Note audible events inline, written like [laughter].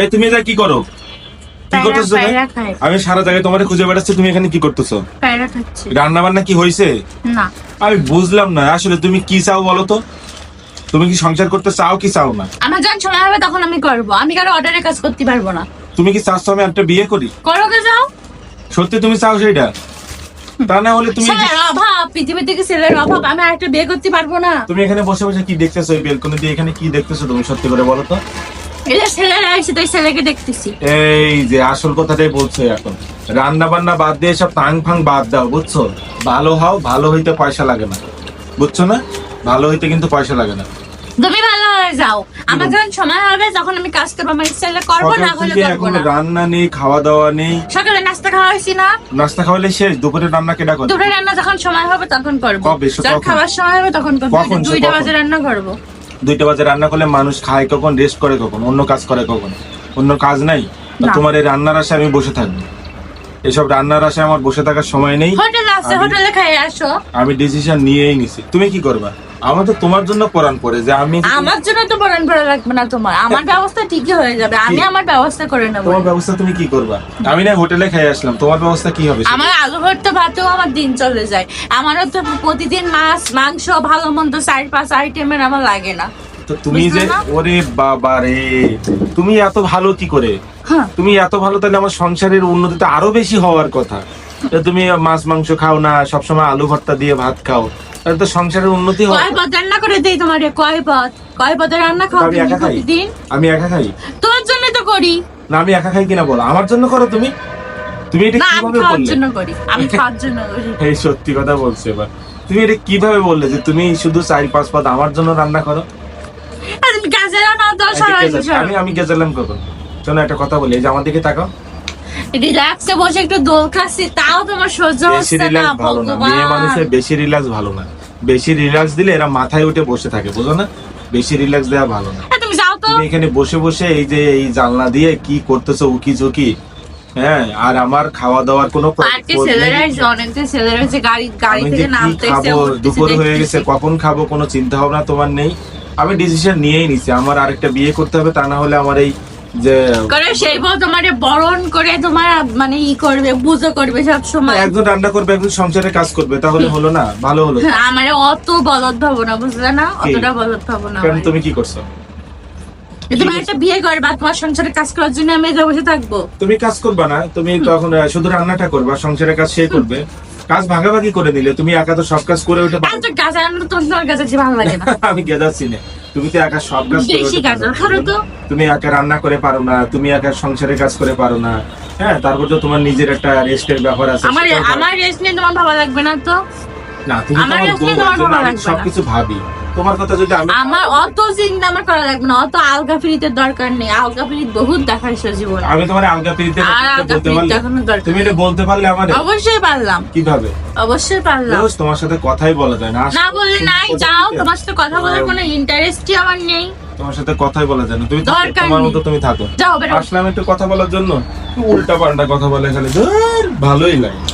এই তুমি এটা কি করো? কি করতেছো। আমি সারা জায়গায় তোমার খুঁজে বেড়াচ্ছি তুমি এখানে কি করতেছো? রান্না বান্না কি হয়েছে না। আমি বুঝলাম না আসলে তুমি কি চাও বলো তো? তুমি কি সংসার করতে চাও কি চাও না? আমার যখন সময় হবে তখন আমি করব। আমি কারও অর্ডারে কাজ করতে পারব না। তুমি কি চাচ্ছ আমি একটা বিয়ে করি? করো কে যাও। সত্যি তুমি চাও সেটা তা না হলে তুমি অভাব পৃথিবীতে কি ছেলের অভাব? আমি আরেকটা বিয়ে করতে পারব না। তুমি এখানে বসে বসে কি দেখতেছো এই বেলকনি দিয়ে? এখানে কি দেখতেছো তুমি সত্যি করে বলো তো? এই যে ছেলেরা এসে তাই ছেলেকে দেখতেছি। এই যে আসল কথাটাই বলছো এখন। রান্না বান্না বাদ দিয়ে সব টাং ফাং বাদ দাও বুঝছ? ভালো হও ভালো হইতে পয়সা লাগে না। বুঝছ না? ভালো হইতে কিন্তু পয়সা লাগে না। তুমি ভালো হয়ে যাও। আমার যখন সময় হবে তখন আমি কাজ করব আমার ইচ্ছা হলে করব না হলে করব এখন না। রান্না নেই খাওয়া দাওয়া নেই। সকালে নাস্তা খাওয়া হয়েছি না? নাস্তা খাওয়ালে শেষ দুপুরে রান্না কেটা করে দুপুরে রান্না যখন সময় হবে তখন করব। কবে? সে যখন কখন? খাবার সময় হবে তখন করব। কখন? সে দুইটা কখন? বাজে রান্না করব। দুইটা বাজে রান্না করলে মানুষ খায় কখন রেস্ট করে কখন অন্য কাজ করে কখন? অন্য কাজ নাই? তোমার এই রান্নার আশায় আমি বসে থাকব। এসব রান্নার আশায় আমার বসে থাকার সময় নেই। হোটেল আছে আমি- হোটেলে খাই আসো। আমি ডিসিশন নিয়েই নিছি। তুমি কি করবা? আমার তো তোমার জন্য পরান পড়ে যে আমি আমার জন্য তো পড়ান পড়া লাগবে না তোমার। আমার ব্যবস্থা ঠিকই হয়ে যাবে। আমি আমার ব্যবস্থা করে নেব। তোমার ব্যবস্থা তুমি কি করবা? আমি না হোটেলে খাই আসলাম। তোমার ব্যবস্থা কি হবে আমার আলু ভর্তা ভাতেও আমার দিন চলে যায়। আমারও তো প্রতিদিন মাছ মাংস ভালো মন্দ চার পাঁচ আইটেমের আমার লাগে না। তো তুমি যে ওরে বাবা রে তুমি এত ভালো কি করে? হ্যাঁ। তুমি এত ভালো তাহলে আমার সংসারের উন্নতিতে আরও বেশি হওয়ার কথা। তুমি মাছ মাংস খাও না সবসময় আলু ভর্তা দিয়ে ভাত খাও। তাহলে তো সংসারের উন্নতি হবে। কয় পদ রান্না করে দেই তোমার? কয় পদ কয় পদের রান্না খাও আমি একা খাই। আমি একা খাই। তোমার জন্য তো করি। না আমি একা খাই কিনা বলো? আমার জন্য করো তুমি। তুমি এটা কীভাবে বললে? জন্য করি। আমি খাওয়ার জন্য করি। [laughs] এই সত্যি কথা বলছো এবার। তুমি এটা কীভাবে বললে যে তুমি শুধু চার পাঁচ পদ আমার জন্য রান্না করো আর তুমি কাজে রান্না তো এই যে সরাই গেছে- আমি আমি গেছিলাম কখন? শোনো একটা কথা বলি এই যে আমার দিকে তাকাও। রিল্যাক্সে বসে একটু দোল খাচ্ছি তাও তোমার সহ্য হচ্ছে না ভালো না। মেয়ে মানুষের বেশি রিল্যাক্স ভালো না। বেশি রিল্যাক্স দিলে এরা মাথায় উঠে বসে থাকে বুঝো না? বেশি রিল্যাক্স দেওয়া ভালো না। তুমি যাও তো। এখানে বসে বসে এই যে এই জানলা দিয়ে কি করতেছো উকি ঝুঁকি হ্যাঁ আর আমার খাওয়া দাওয়ার কোনো দুপুর হয়ে গেছে কখন খাব কোনো চিন্তা ভাবনা তোমার নেই। আমি ডিসিশন নিয়েই নিছি আমার আরেকটা বিয়ে করতে হবে তা না হলে আমার এই যে করে সেই তোমার বরণ করে তোমার মানে ই করবে পুজো করবে সব সময়। একজন রান্না করবে একজন সংসারে কাজ করবে তাহলে হলো না ভালো হলো। আমার অত বলদ ভাবো না বুঝলে না? অতটা বলদ ভাবো না তুমি কি করছ? তোমার একটা বিয়ে করবা তোমার সংসারে কাজ করার জন্য আমি একা বসে থাকব। তুমি কাজ করবা না তুমি তখন শুধু রান্নাটা করবা সংসারের কাজ সে করবে। কাজ ভাগাভাগি করে নিলে তুমি একা তো সব কাজ করে তো তো তোমার ভালো লাগে না। [laughs] আমি তুমি তো একা সব কাজ বেশি। তো। তুমি একা রান্না করে পারো না তুমি একা সংসারের কাজ করে পারো না। হ্যাঁ তারপর তো তোমার নিজের একটা রেস্টের ব্যাপার আছে আমার আমার রেস্ট নিয়ে তোমার ভালো লাগবে না তো? না তুমি তোমার। সবকিছু ভাবি। তোমার কথা যদি আমি আমার অত চিন্তা আমার করা লাগবে না অত আলগা ফিরিতে দরকার নেই। আলগা ফিরিত বহুত দেখাইছো জীবনে। আমি তোমার আলগা পিড়িতে বলতে ফিরিত পারলে এখনও দরকার তুমি এটা বলতে পারলে আমার? অবশ্যই পারলাম। কীভাবে? অবশ্যই পারলাম। রোজ তোমার সাথে কথাই বলা যায় না। আস- না বললে নাই যাও তোমার সাথে কথা বলার কোনো ইন্টারেস্টই আমার নেই। তোমার সাথে কথাই বলা যায় না। তুমি তোমার মতো তুমি থাকো। আসলাম একটু কথা বলার জন্য। উল্টা পাল্টা কথা বলে খালি ভালোই লাগে।